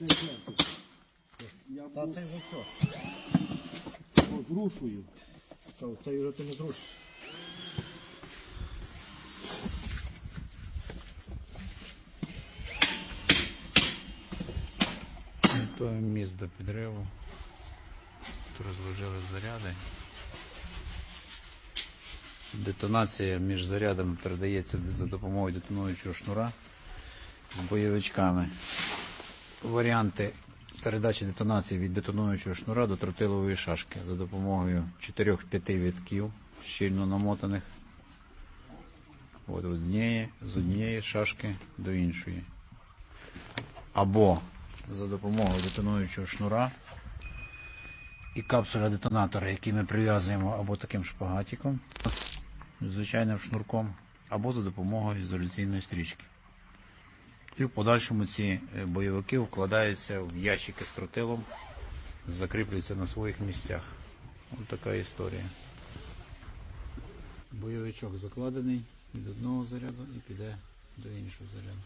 Я Та це вже все. о, зрушую. То, це вже ти не зрушиш. Готуємо міст до підриву. Тут розложили заряди. Детонація між зарядами передається за допомогою детонуючого шнура з бойовичками. Варіанти передачі детонації від детонуючого шнура до тротилової шашки за допомогою 4-5 вітків, щільно намотаних. От, однієї, з однієї шашки до іншої. Або за допомогою детонуючого шнура і капсуля детонатора, який ми прив'язуємо або таким шпагатиком, звичайним шнурком, або за допомогою ізоляційної стрічки. І в подальшому ці е, бойовики вкладаються в ящики з тротилом, закріплюються на своїх місцях. Ось така історія. Бойовичок закладений від одного заряду і піде до іншого заряду.